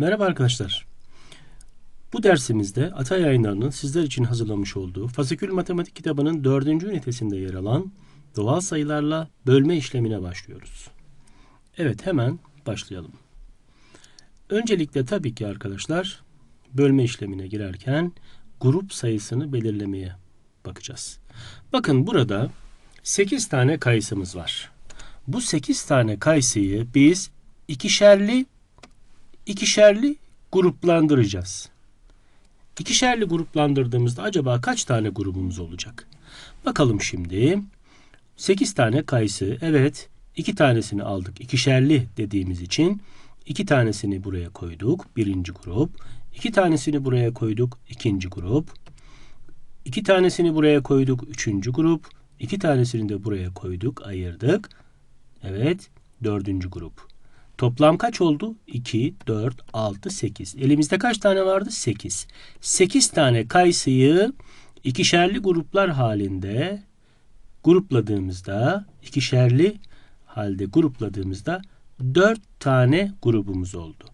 Merhaba arkadaşlar. Bu dersimizde Atay Yayınları'nın sizler için hazırlamış olduğu Fasikül Matematik kitabının dördüncü ünitesinde yer alan doğal sayılarla bölme işlemine başlıyoruz. Evet hemen başlayalım. Öncelikle tabii ki arkadaşlar bölme işlemine girerken grup sayısını belirlemeye bakacağız. Bakın burada 8 tane kayısımız var. Bu 8 tane kayısıyı biz ikişerli ikişerli gruplandıracağız. İkişerli gruplandırdığımızda acaba kaç tane grubumuz olacak? Bakalım şimdi. 8 tane kayısı. Evet. 2 tanesini aldık. İkişerli dediğimiz için 2 tanesini buraya koyduk. Birinci grup. 2 tanesini buraya koyduk. ikinci grup. 2 tanesini buraya koyduk. Üçüncü grup. 2 tanesini de buraya koyduk. Ayırdık. Evet. Dördüncü grup. Toplam kaç oldu? 2, 4, 6, 8. Elimizde kaç tane vardı? 8. 8 tane kayısıyı ikişerli gruplar halinde grupladığımızda, ikişerli halde grupladığımızda 4 tane grubumuz oldu.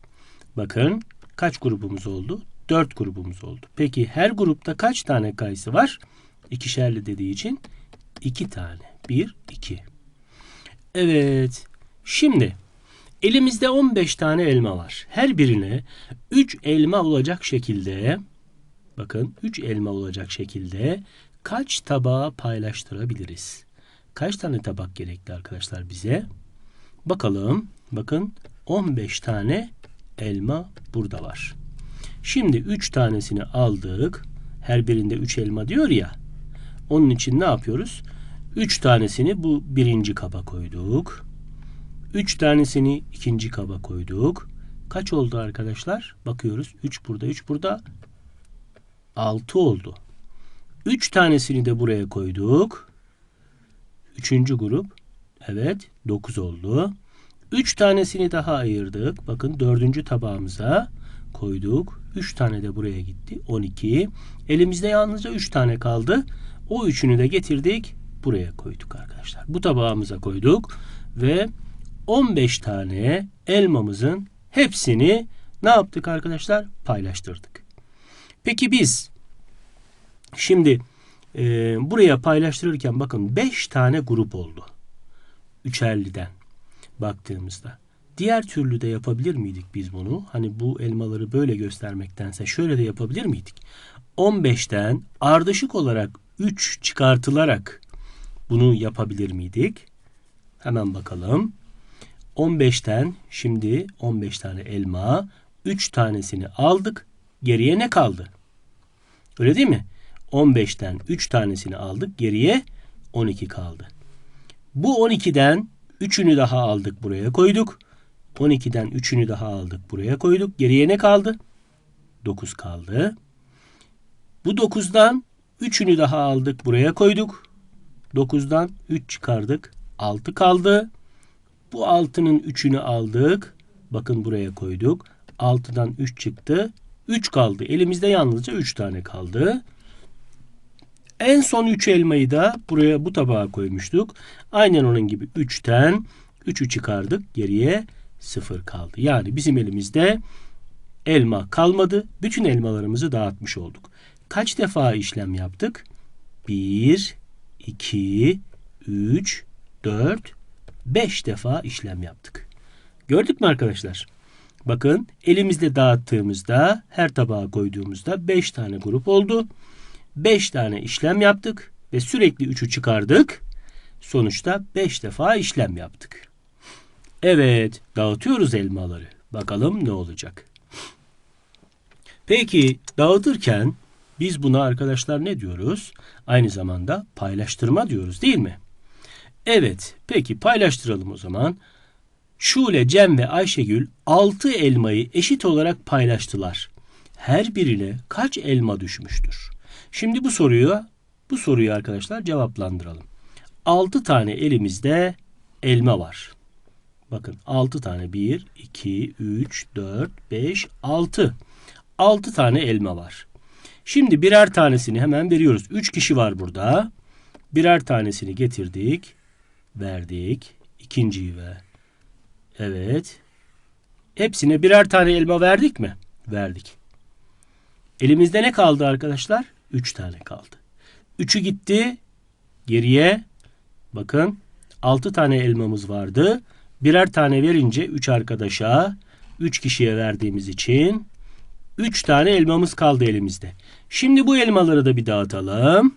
Bakın kaç grubumuz oldu? 4 grubumuz oldu. Peki her grupta kaç tane kayısı var? İkişerli dediği için 2 tane. 1, 2. Evet. Şimdi Elimizde 15 tane elma var. Her birine 3 elma olacak şekilde bakın 3 elma olacak şekilde kaç tabağa paylaştırabiliriz? Kaç tane tabak gerekli arkadaşlar bize? Bakalım. Bakın 15 tane elma burada var. Şimdi 3 tanesini aldık. Her birinde 3 elma diyor ya. Onun için ne yapıyoruz? 3 tanesini bu birinci kaba koyduk. 3 tanesini ikinci kaba koyduk. Kaç oldu arkadaşlar? Bakıyoruz. 3 burada, 3 burada. 6 oldu. 3 tanesini de buraya koyduk. Üçüncü grup. Evet, 9 oldu. 3 tanesini daha ayırdık. Bakın dördüncü tabağımıza koyduk. 3 tane de buraya gitti. 12. Elimizde yalnızca 3 tane kaldı. O üçünü de getirdik. Buraya koyduk arkadaşlar. Bu tabağımıza koyduk. Ve 15 tane elmamızın hepsini ne yaptık arkadaşlar? Paylaştırdık. Peki biz şimdi e, buraya paylaştırırken bakın 5 tane grup oldu. Üçerliden baktığımızda. Diğer türlü de yapabilir miydik biz bunu? Hani bu elmaları böyle göstermektense şöyle de yapabilir miydik? 15'ten ardışık olarak 3 çıkartılarak bunu yapabilir miydik? Hemen bakalım. 15'ten şimdi 15 tane elma 3 tanesini aldık. Geriye ne kaldı? Öyle değil mi? 15'ten 3 tanesini aldık. Geriye 12 kaldı. Bu 12'den 3'ünü daha aldık buraya koyduk. 12'den 3'ünü daha aldık buraya koyduk. Geriye ne kaldı? 9 kaldı. Bu 9'dan 3'ünü daha aldık buraya koyduk. 9'dan 3 çıkardık. 6 kaldı. Bu altının üçünü aldık. Bakın buraya koyduk. 6'dan 3 çıktı. 3 kaldı. Elimizde yalnızca 3 tane kaldı. En son 3 elmayı da buraya bu tabağa koymuştuk. Aynen onun gibi 3'ten 3'ü çıkardık. Geriye 0 kaldı. Yani bizim elimizde elma kalmadı. Bütün elmalarımızı dağıtmış olduk. Kaç defa işlem yaptık? 1, 2, 3, 4, 5 defa işlem yaptık. Gördük mü arkadaşlar? Bakın elimizde dağıttığımızda her tabağa koyduğumuzda 5 tane grup oldu. 5 tane işlem yaptık ve sürekli 3'ü çıkardık. Sonuçta 5 defa işlem yaptık. Evet dağıtıyoruz elmaları. Bakalım ne olacak. Peki dağıtırken biz buna arkadaşlar ne diyoruz? Aynı zamanda paylaştırma diyoruz değil mi? Evet, peki paylaştıralım o zaman. Şule, Cem ve Ayşegül 6 elmayı eşit olarak paylaştılar. Her birine kaç elma düşmüştür? Şimdi bu soruyu bu soruyu arkadaşlar cevaplandıralım. 6 tane elimizde elma var. Bakın 6 tane 1, 2, 3, 4, 5, 6. 6 tane elma var. Şimdi birer tanesini hemen veriyoruz. 3 kişi var burada. Birer tanesini getirdik verdik. İkinciyi ve evet. hepsine birer tane elma verdik mi? Verdik. Elimizde ne kaldı arkadaşlar? 3 tane kaldı. 3'ü gitti. Geriye bakın 6 tane elmamız vardı. Birer tane verince 3 arkadaşa 3 kişiye verdiğimiz için 3 tane elmamız kaldı elimizde. Şimdi bu elmaları da bir dağıtalım.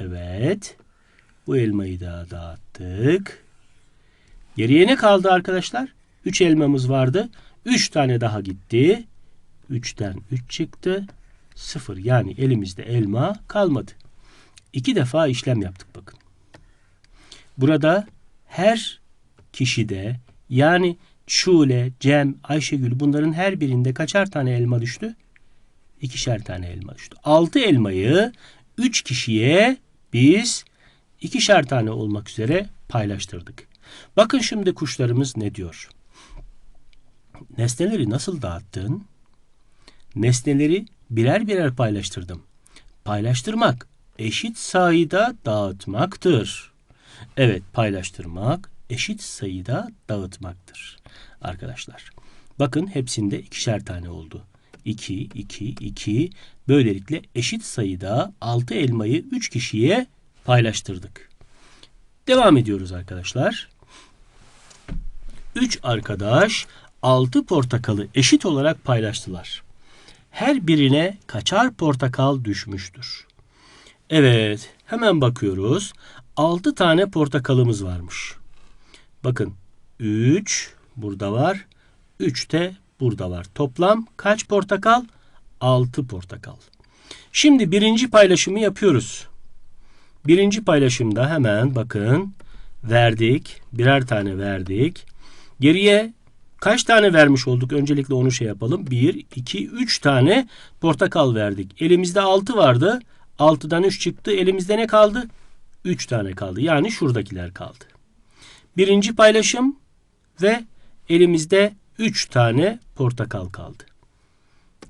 Evet. Bu elmayı da dağıttık. Geriye ne kaldı arkadaşlar? 3 elmamız vardı. 3 tane daha gitti. 3'ten 3 çıktı. 0 yani elimizde elma kalmadı. İki defa işlem yaptık bakın. Burada her kişide yani Şule, Cem, Ayşegül bunların her birinde kaçar tane elma düştü? İkişer tane elma düştü. Altı elmayı üç kişiye biz ikişer tane olmak üzere paylaştırdık. Bakın şimdi kuşlarımız ne diyor? Nesneleri nasıl dağıttın? Nesneleri birer birer paylaştırdım. Paylaştırmak eşit sayıda dağıtmaktır. Evet paylaştırmak eşit sayıda dağıtmaktır. Arkadaşlar bakın hepsinde ikişer tane oldu. 2, 2, 2 böylelikle eşit sayıda 6 elmayı 3 kişiye paylaştırdık. Devam ediyoruz arkadaşlar. 3 arkadaş 6 portakalı eşit olarak paylaştılar. Her birine kaçar portakal düşmüştür. Evet, hemen bakıyoruz. 6 tane portakalımız varmış. Bakın 3 burada var. 3 de burada var. Toplam kaç portakal? 6 portakal. Şimdi birinci paylaşımı yapıyoruz. Birinci paylaşımda hemen bakın verdik. Birer tane verdik. Geriye kaç tane vermiş olduk? Öncelikle onu şey yapalım. 1, 2, 3 tane portakal verdik. Elimizde 6 vardı. 6'dan 3 çıktı. Elimizde ne kaldı? 3 tane kaldı. Yani şuradakiler kaldı. Birinci paylaşım ve elimizde 3 tane portakal kaldı.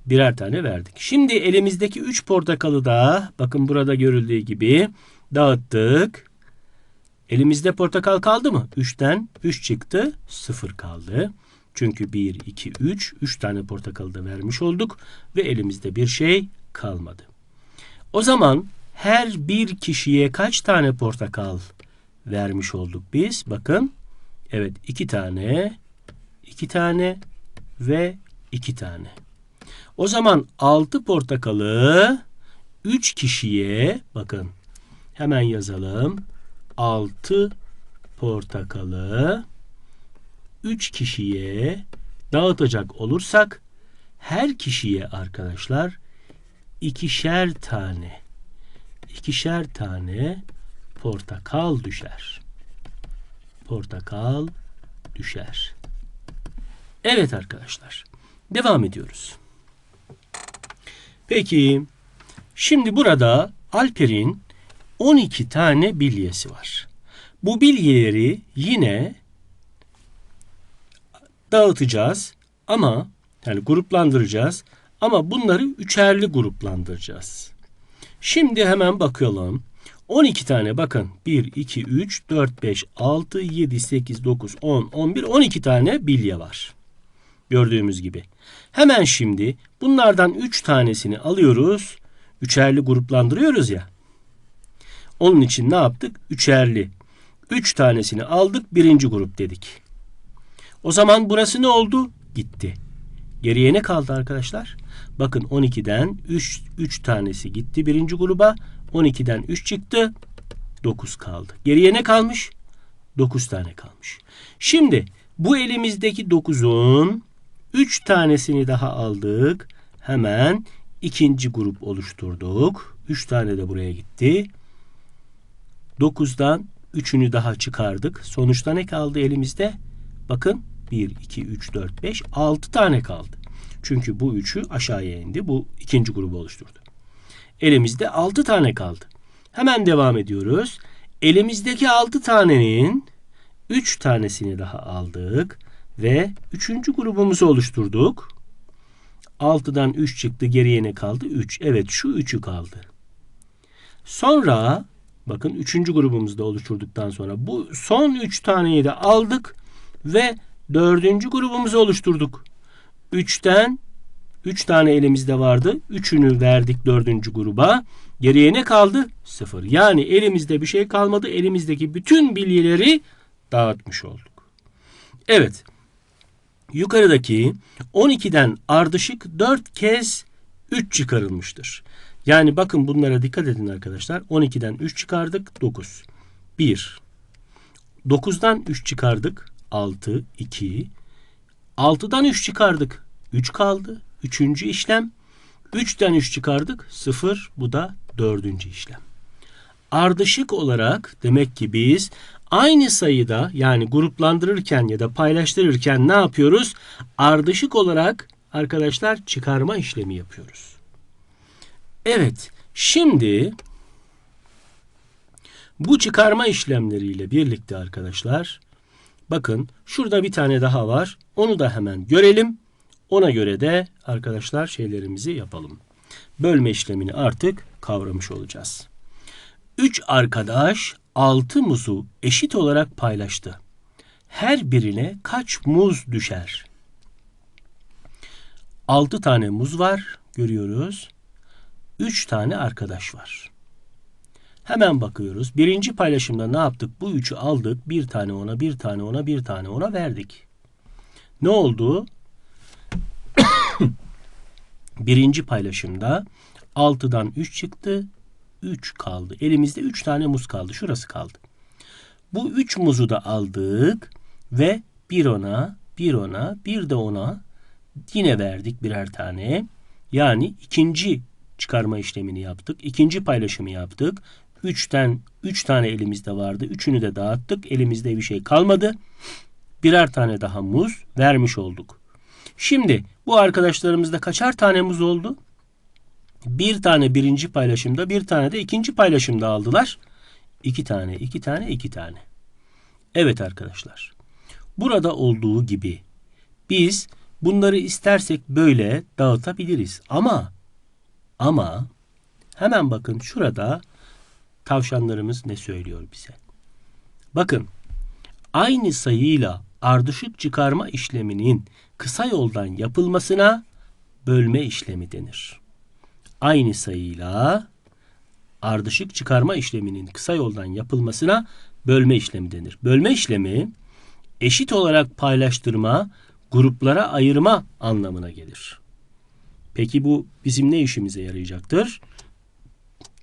Birer tane verdik. Şimdi elimizdeki 3 portakalı da bakın burada görüldüğü gibi dağıttık. Elimizde portakal kaldı mı? 3'ten 3 çıktı. 0 kaldı. Çünkü 1, 2, 3. 3 tane portakalı da vermiş olduk. Ve elimizde bir şey kalmadı. O zaman her bir kişiye kaç tane portakal vermiş olduk biz? Bakın. Evet iki tane, iki tane ve iki tane. O zaman altı portakalı üç kişiye bakın hemen yazalım. Altı portakalı üç kişiye dağıtacak olursak her kişiye arkadaşlar ikişer tane ikişer tane portakal düşer. Portakal düşer. Evet arkadaşlar. Devam ediyoruz. Peki şimdi burada Alper'in 12 tane bilyesi var. Bu bilyeleri yine dağıtacağız ama yani gruplandıracağız ama bunları üçerli gruplandıracağız. Şimdi hemen bakalım. 12 tane bakın 1, 2, 3, 4, 5, 6, 7, 8, 9, 10, 11, 12 tane bilye var. Gördüğümüz gibi. Hemen şimdi bunlardan 3 tanesini alıyoruz. Üçerli gruplandırıyoruz ya. Onun için ne yaptık? Üçerli. 3 tanesini aldık birinci grup dedik. O zaman burası ne oldu? Gitti. Geriye ne kaldı arkadaşlar? Bakın 12'den 3, 3 tanesi gitti birinci gruba. 12'den 3 çıktı. 9 kaldı. Geriye ne kalmış? 9 tane kalmış. Şimdi bu elimizdeki 9'un 3 tanesini daha aldık. Hemen ikinci grup oluşturduk. 3 tane de buraya gitti. 9'dan 3'ünü daha çıkardık. Sonuçta ne kaldı elimizde? Bakın 1, 2, 3, 4, 5, 6 tane kaldı. Çünkü bu üçü aşağıya indi. Bu ikinci grubu oluşturdu. Elimizde 6 tane kaldı. Hemen devam ediyoruz. Elimizdeki 6 tanenin 3 tanesini daha aldık ve 3. grubumuzu oluşturduk. 6'dan 3 çıktı. Geriye ne kaldı? 3. Evet şu 3'ü kaldı. Sonra bakın 3. grubumuzu da oluşturduktan sonra bu son 3 taneyi de aldık ve dördüncü grubumuzu oluşturduk. 3'ten 3 tane elimizde vardı. Üçünü verdik dördüncü gruba. Geriye ne kaldı? Sıfır. Yani elimizde bir şey kalmadı. Elimizdeki bütün bilgileri dağıtmış olduk. Evet. Yukarıdaki 12'den ardışık 4 kez 3 çıkarılmıştır. Yani bakın bunlara dikkat edin arkadaşlar. 12'den 3 çıkardık 9. 1. 9'dan 3 çıkardık 6, 2. 6'dan 3 çıkardık 3 kaldı. Üçüncü işlem. 3'ten 3 çıkardık 0. Bu da dördüncü işlem. Ardışık olarak demek ki biz aynı sayıda yani gruplandırırken ya da paylaştırırken ne yapıyoruz? Ardışık olarak arkadaşlar çıkarma işlemi yapıyoruz. Evet, şimdi bu çıkarma işlemleriyle birlikte arkadaşlar bakın şurada bir tane daha var. Onu da hemen görelim. Ona göre de arkadaşlar şeylerimizi yapalım. Bölme işlemini artık kavramış olacağız. 3 arkadaş 6 muzu eşit olarak paylaştı. Her birine kaç muz düşer? 6 tane muz var görüyoruz. 3 tane arkadaş var. Hemen bakıyoruz. Birinci paylaşımda ne yaptık? Bu üçü aldık. Bir tane ona, bir tane ona, bir tane ona verdik. Ne oldu? Birinci paylaşımda 6'dan 3 çıktı. 3 kaldı. Elimizde 3 tane muz kaldı. Şurası kaldı. Bu 3 muzu da aldık ve bir ona, bir ona, bir de ona yine verdik birer tane. Yani ikinci çıkarma işlemini yaptık. İkinci paylaşımı yaptık. 3'ten 3 tane elimizde vardı. Üçünü de dağıttık. Elimizde bir şey kalmadı. Birer tane daha muz vermiş olduk. Şimdi bu arkadaşlarımızda kaçar tane muz oldu? Bir tane birinci paylaşımda, bir tane de ikinci paylaşımda aldılar. İki tane, iki tane, iki tane. Evet arkadaşlar. Burada olduğu gibi biz bunları istersek böyle dağıtabiliriz. Ama ama hemen bakın şurada tavşanlarımız ne söylüyor bize? Bakın aynı sayıyla ardışık çıkarma işleminin kısa yoldan yapılmasına bölme işlemi denir. Aynı sayıyla ardışık çıkarma işleminin kısa yoldan yapılmasına bölme işlemi denir. Bölme işlemi eşit olarak paylaştırma, gruplara ayırma anlamına gelir. Peki bu bizim ne işimize yarayacaktır?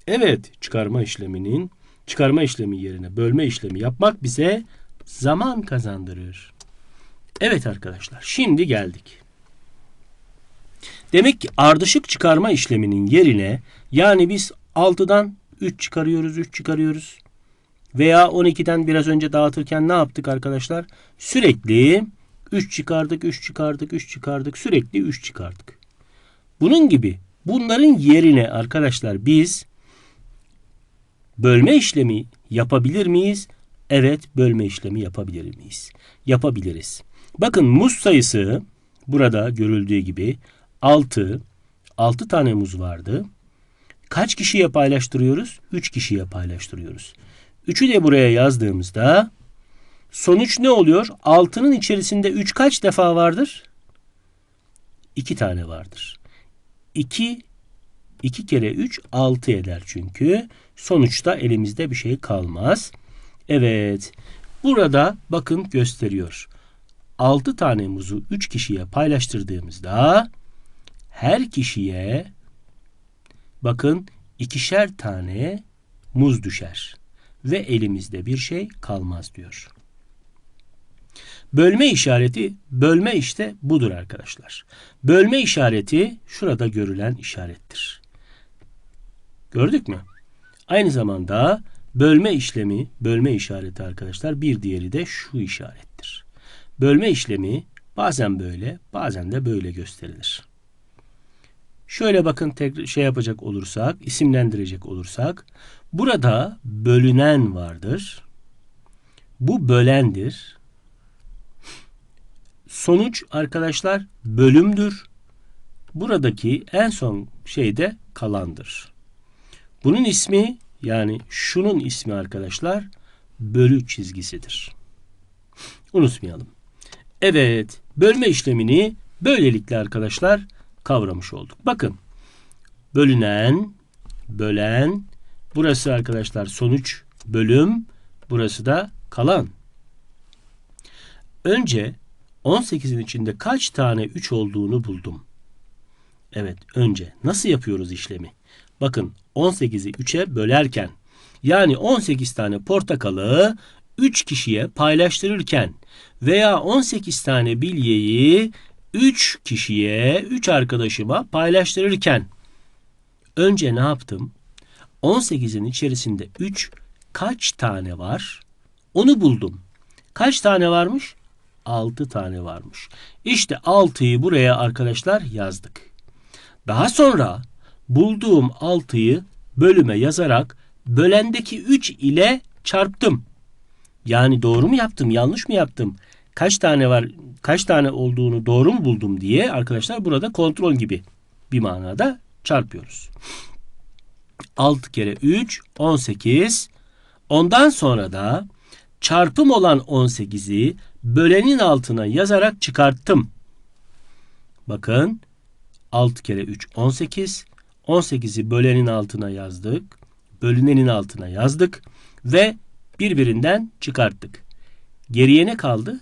Evet, çıkarma işleminin çıkarma işlemi yerine bölme işlemi yapmak bize zaman kazandırır. Evet arkadaşlar, şimdi geldik. Demek ki ardışık çıkarma işleminin yerine yani biz 6'dan 3 çıkarıyoruz, 3 çıkarıyoruz. Veya 12'den biraz önce dağıtırken ne yaptık arkadaşlar? Sürekli 3 çıkardık, 3 çıkardık, 3 çıkardık, sürekli 3 çıkardık. Bunun gibi bunların yerine arkadaşlar biz bölme işlemi yapabilir miyiz? Evet, bölme işlemi yapabilir miyiz? Yapabiliriz. Bakın muz sayısı burada görüldüğü gibi 6. 6 tane muz vardı. Kaç kişiye paylaştırıyoruz? 3 kişiye paylaştırıyoruz. 3'ü de buraya yazdığımızda sonuç ne oluyor? 6'nın içerisinde 3 kaç defa vardır? 2 tane vardır. 2 2 kere 3 6 eder çünkü. Sonuçta elimizde bir şey kalmaz. Evet. Burada bakın gösteriyor. 6 tane muzu 3 kişiye paylaştırdığımızda her kişiye bakın ikişer tane muz düşer ve elimizde bir şey kalmaz diyor. Bölme işareti bölme işte budur arkadaşlar. Bölme işareti şurada görülen işarettir. Gördük mü? Aynı zamanda bölme işlemi, bölme işareti arkadaşlar bir diğeri de şu işarettir. Bölme işlemi bazen böyle, bazen de böyle gösterilir. Şöyle bakın şey yapacak olursak, isimlendirecek olursak burada bölünen vardır. Bu bölendir. Sonuç arkadaşlar bölümdür. Buradaki en son şey de kalandır. Bunun ismi yani şunun ismi arkadaşlar bölü çizgisidir. Unutmayalım. Evet, bölme işlemini böylelikle arkadaşlar kavramış olduk. Bakın, bölünen, bölen, burası arkadaşlar sonuç, bölüm, burası da kalan. Önce 18'in içinde kaç tane 3 olduğunu buldum. Evet, önce nasıl yapıyoruz işlemi? Bakın 18'i 3'e bölerken yani 18 tane portakalı 3 kişiye paylaştırırken veya 18 tane bilyeyi 3 kişiye, 3 arkadaşıma paylaştırırken önce ne yaptım? 18'in içerisinde 3 kaç tane var? Onu buldum. Kaç tane varmış? 6 tane varmış. İşte 6'yı buraya arkadaşlar yazdık. Daha sonra bulduğum 6'yı bölüme yazarak bölendeki 3 ile çarptım. Yani doğru mu yaptım, yanlış mı yaptım? Kaç tane var, kaç tane olduğunu doğru mu buldum diye arkadaşlar burada kontrol gibi bir manada çarpıyoruz. 6 kere 3 18. Ondan sonra da çarpım olan 18'i bölenin altına yazarak çıkarttım. Bakın 6 kere 3 18. 18'i bölenin altına yazdık. Bölünenin altına yazdık ve birbirinden çıkarttık. Geriye ne kaldı?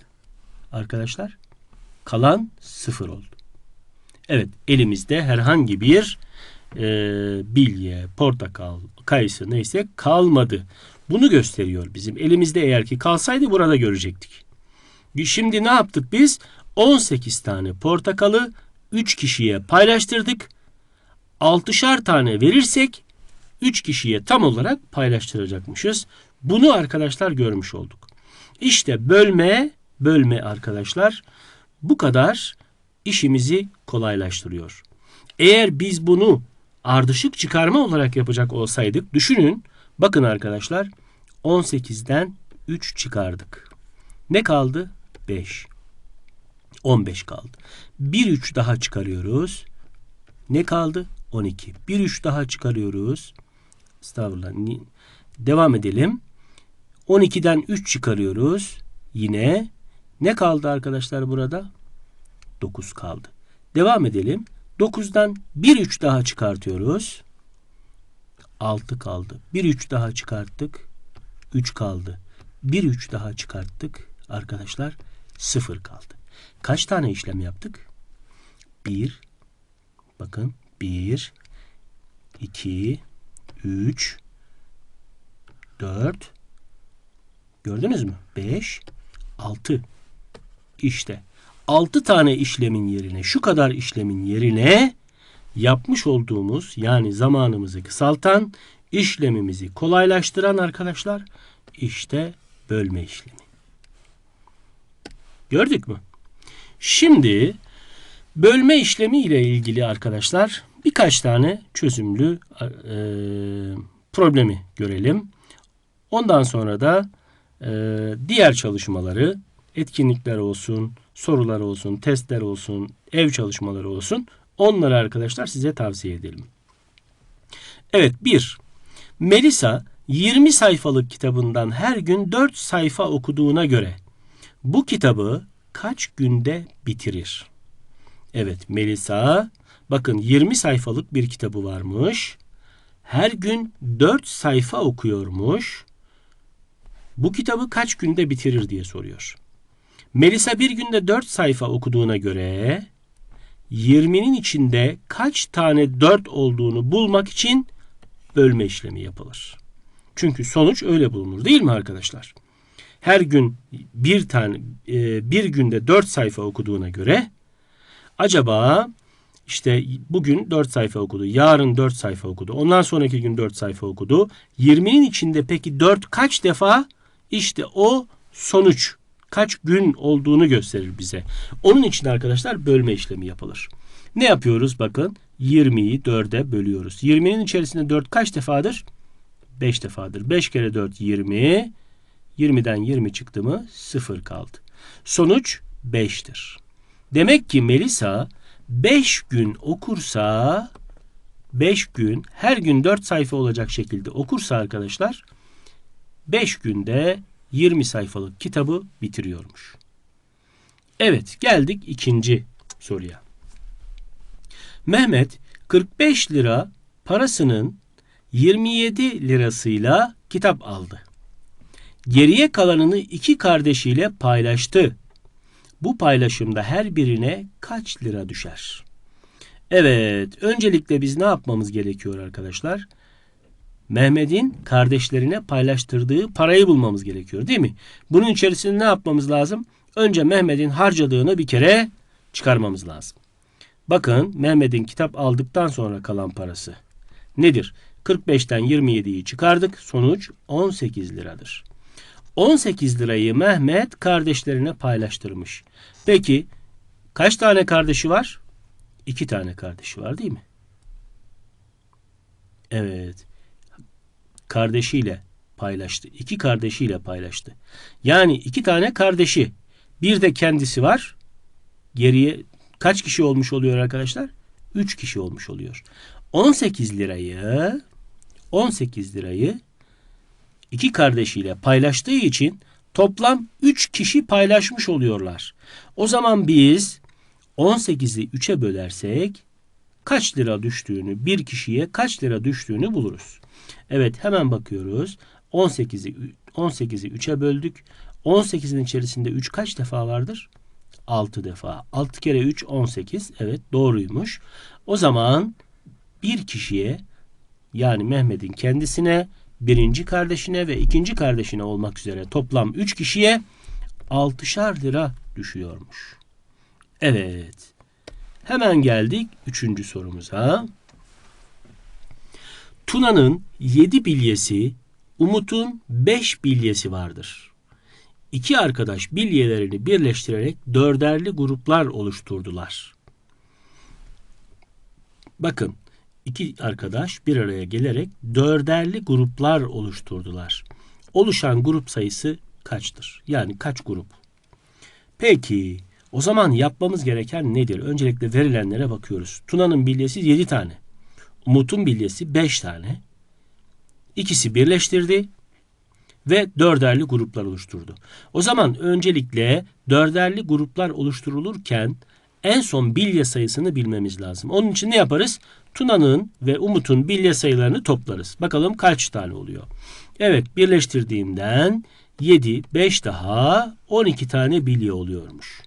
Arkadaşlar kalan sıfır oldu. Evet elimizde herhangi bir e, bilye, portakal, kayısı neyse kalmadı. Bunu gösteriyor bizim. Elimizde eğer ki kalsaydı burada görecektik. Şimdi ne yaptık biz? 18 tane portakalı 3 kişiye paylaştırdık. 6'şar tane verirsek 3 kişiye tam olarak paylaştıracakmışız. Bunu arkadaşlar görmüş olduk. İşte bölme, bölme arkadaşlar bu kadar işimizi kolaylaştırıyor. Eğer biz bunu ardışık çıkarma olarak yapacak olsaydık düşünün. Bakın arkadaşlar 18'den 3 çıkardık. Ne kaldı? 5. 15 kaldı. Bir 3 daha çıkarıyoruz. Ne kaldı? 12. Bir 3 daha çıkarıyoruz. Estağfurullah. Devam edelim. 12'den 3 çıkarıyoruz. Yine ne kaldı arkadaşlar burada? 9 kaldı. Devam edelim. 9'dan 1 3 daha çıkartıyoruz. 6 kaldı. 1 3 daha çıkarttık. 3 kaldı. 1 3 daha çıkarttık. Arkadaşlar 0 kaldı. Kaç tane işlem yaptık? 1 bakın 1 2 3 4 gördünüz mü? 5 6 işte 6 tane işlemin yerine şu kadar işlemin yerine yapmış olduğumuz yani zamanımızı kısaltan işlemimizi kolaylaştıran arkadaşlar işte bölme işlemi. Gördük mü? Şimdi bölme işlemi ile ilgili arkadaşlar birkaç tane çözümlü e, problemi görelim. Ondan sonra da e, diğer çalışmaları, etkinlikler olsun, sorular olsun, testler olsun, ev çalışmaları olsun onları arkadaşlar size tavsiye edelim. Evet bir, Melisa 20 sayfalık kitabından her gün 4 sayfa okuduğuna göre bu kitabı kaç günde bitirir? Evet Melisa bakın 20 sayfalık bir kitabı varmış. Her gün 4 sayfa okuyormuş. Bu kitabı kaç günde bitirir diye soruyor. Melisa bir günde 4 sayfa okuduğuna göre 20'nin içinde kaç tane 4 olduğunu bulmak için bölme işlemi yapılır. Çünkü sonuç öyle bulunur değil mi arkadaşlar? Her gün bir tane e, bir günde 4 sayfa okuduğuna göre acaba işte bugün 4 sayfa okudu, yarın 4 sayfa okudu, ondan sonraki gün 4 sayfa okudu. 20'nin içinde peki 4 kaç defa? İşte o sonuç kaç gün olduğunu gösterir bize. Onun için arkadaşlar bölme işlemi yapılır. Ne yapıyoruz? Bakın 20'yi 4'e bölüyoruz. 20'nin içerisinde 4 kaç defadır? 5 defadır. 5 kere 4 20. 20'den 20 çıktı mı 0 kaldı. Sonuç 5'tir. Demek ki Melisa 5 gün okursa 5 gün her gün 4 sayfa olacak şekilde okursa arkadaşlar 5 günde 20 sayfalık kitabı bitiriyormuş. Evet geldik ikinci soruya. Mehmet 45 lira parasının 27 lirasıyla kitap aldı. Geriye kalanını iki kardeşiyle paylaştı. Bu paylaşımda her birine kaç lira düşer? Evet, öncelikle biz ne yapmamız gerekiyor arkadaşlar? Mehmet'in kardeşlerine paylaştırdığı parayı bulmamız gerekiyor değil mi? Bunun içerisinde ne yapmamız lazım? Önce Mehmet'in harcadığını bir kere çıkarmamız lazım. Bakın Mehmet'in kitap aldıktan sonra kalan parası nedir? 45'ten 27'yi çıkardık. Sonuç 18 liradır. 18 lirayı Mehmet kardeşlerine paylaştırmış. Peki kaç tane kardeşi var? İki tane kardeşi var değil mi? Evet. Kardeşiyle paylaştı. İki kardeşiyle paylaştı. Yani iki tane kardeşi. Bir de kendisi var. Geriye kaç kişi olmuş oluyor arkadaşlar? Üç kişi olmuş oluyor. 18 lirayı 18 lirayı iki kardeşiyle paylaştığı için toplam 3 kişi paylaşmış oluyorlar. O zaman biz 18'i 3'e bölersek kaç lira düştüğünü, bir kişiye kaç lira düştüğünü buluruz. Evet hemen bakıyoruz. 18'i 18'i 3'e böldük. 18'in içerisinde 3 kaç defa vardır? 6 defa. 6 kere 3 18. Evet doğruymuş. O zaman bir kişiye yani Mehmet'in kendisine, birinci kardeşine ve ikinci kardeşine olmak üzere toplam 3 kişiye 6'şar lira düşüyormuş. Evet. Hemen geldik üçüncü sorumuza. Tuna'nın 7 bilyesi, Umut'un 5 bilyesi vardır. İki arkadaş bilyelerini birleştirerek dörderli gruplar oluşturdular. Bakın iki arkadaş bir araya gelerek dörderli gruplar oluşturdular. Oluşan grup sayısı kaçtır? Yani kaç grup? Peki o zaman yapmamız gereken nedir? Öncelikle verilenlere bakıyoruz. Tuna'nın bilyesi 7 tane. Umut'un bilyesi 5 tane. İkisi birleştirdi ve dörderli gruplar oluşturdu. O zaman öncelikle dörderli gruplar oluşturulurken en son bilye sayısını bilmemiz lazım. Onun için ne yaparız? Tuna'nın ve Umut'un bilye sayılarını toplarız. Bakalım kaç tane oluyor. Evet birleştirdiğimden 7, 5 daha 12 tane bilye oluyormuş.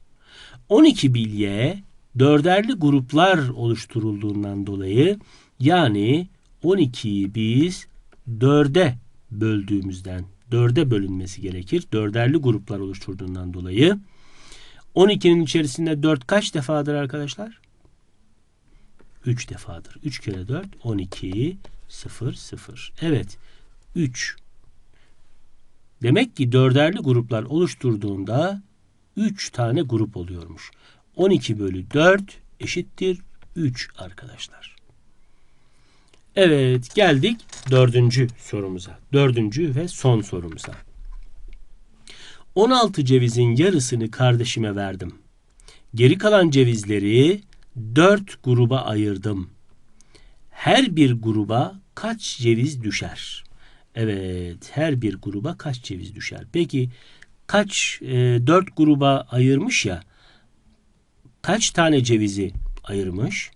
12 bilye dörderli gruplar oluşturulduğundan dolayı yani 12'yi biz dörde böldüğümüzden dörde bölünmesi gerekir. Dörderli gruplar oluşturduğundan dolayı 12'nin içerisinde 4 kaç defadır arkadaşlar? 3 defadır. 3 kere 4 12 0 0. Evet 3. Demek ki dörderli gruplar oluşturduğunda 3 tane grup oluyormuş. 12 bölü 4 eşittir 3 arkadaşlar. Evet geldik dördüncü sorumuza. Dördüncü ve son sorumuza. 16 cevizin yarısını kardeşime verdim. Geri kalan cevizleri 4 gruba ayırdım. Her bir gruba kaç ceviz düşer? Evet, her bir gruba kaç ceviz düşer? Peki kaç e, 4 gruba ayırmış ya? Kaç tane cevizi ayırmış?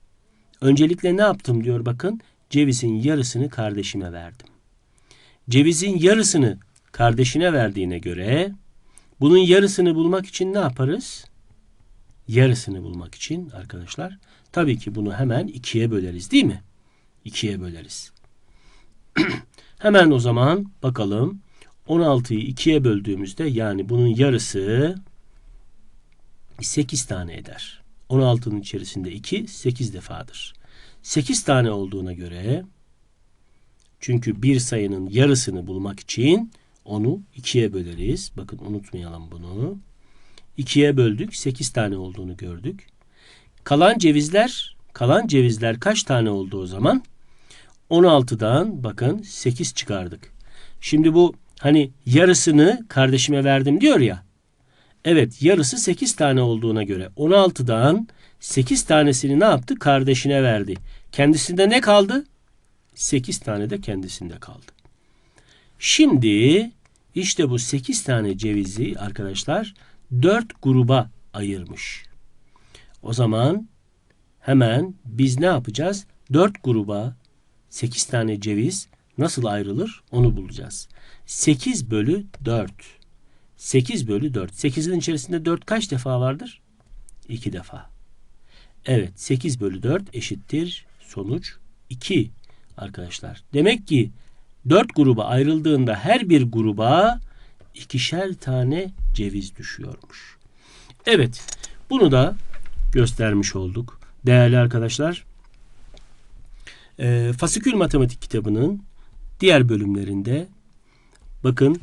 Öncelikle ne yaptım diyor bakın. Cevizin yarısını kardeşime verdim. Cevizin yarısını kardeşine verdiğine göre bunun yarısını bulmak için ne yaparız? Yarısını bulmak için arkadaşlar tabii ki bunu hemen ikiye böleriz değil mi? İkiye böleriz. hemen o zaman bakalım 16'yı ikiye böldüğümüzde yani bunun yarısı 8 tane eder. 16'nın içerisinde 2 8 defadır. 8 tane olduğuna göre çünkü bir sayının yarısını bulmak için onu ikiye böleriz. Bakın unutmayalım bunu. İkiye böldük. 8 tane olduğunu gördük. Kalan cevizler kalan cevizler kaç tane oldu o zaman? 16'dan bakın 8 çıkardık. Şimdi bu hani yarısını kardeşime verdim diyor ya. Evet yarısı 8 tane olduğuna göre 16'dan 8 tanesini ne yaptı? Kardeşine verdi. Kendisinde ne kaldı? 8 tane de kendisinde kaldı. Şimdi işte bu 8 tane cevizi arkadaşlar 4 gruba ayırmış. O zaman hemen biz ne yapacağız? 4 gruba 8 tane ceviz nasıl ayrılır onu bulacağız. 8 bölü 4. 8 bölü 4. 8'in içerisinde 4 kaç defa vardır? 2 defa. Evet 8 bölü 4 eşittir sonuç 2 arkadaşlar. Demek ki 4 gruba ayrıldığında her bir gruba ikişer tane ceviz düşüyormuş. Evet bunu da göstermiş olduk. Değerli arkadaşlar e, fasikül matematik kitabının diğer bölümlerinde bakın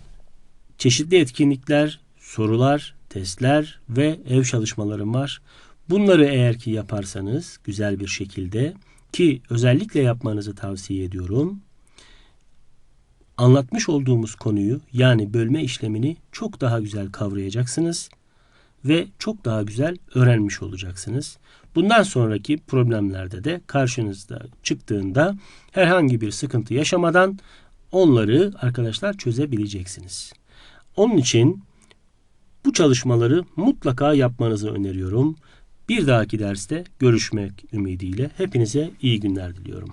çeşitli etkinlikler, sorular, testler ve ev çalışmalarım var. Bunları eğer ki yaparsanız güzel bir şekilde ki özellikle yapmanızı tavsiye ediyorum. Anlatmış olduğumuz konuyu yani bölme işlemini çok daha güzel kavrayacaksınız ve çok daha güzel öğrenmiş olacaksınız. Bundan sonraki problemlerde de karşınızda çıktığında herhangi bir sıkıntı yaşamadan onları arkadaşlar çözebileceksiniz. Onun için bu çalışmaları mutlaka yapmanızı öneriyorum. Bir dahaki derste görüşmek ümidiyle hepinize iyi günler diliyorum.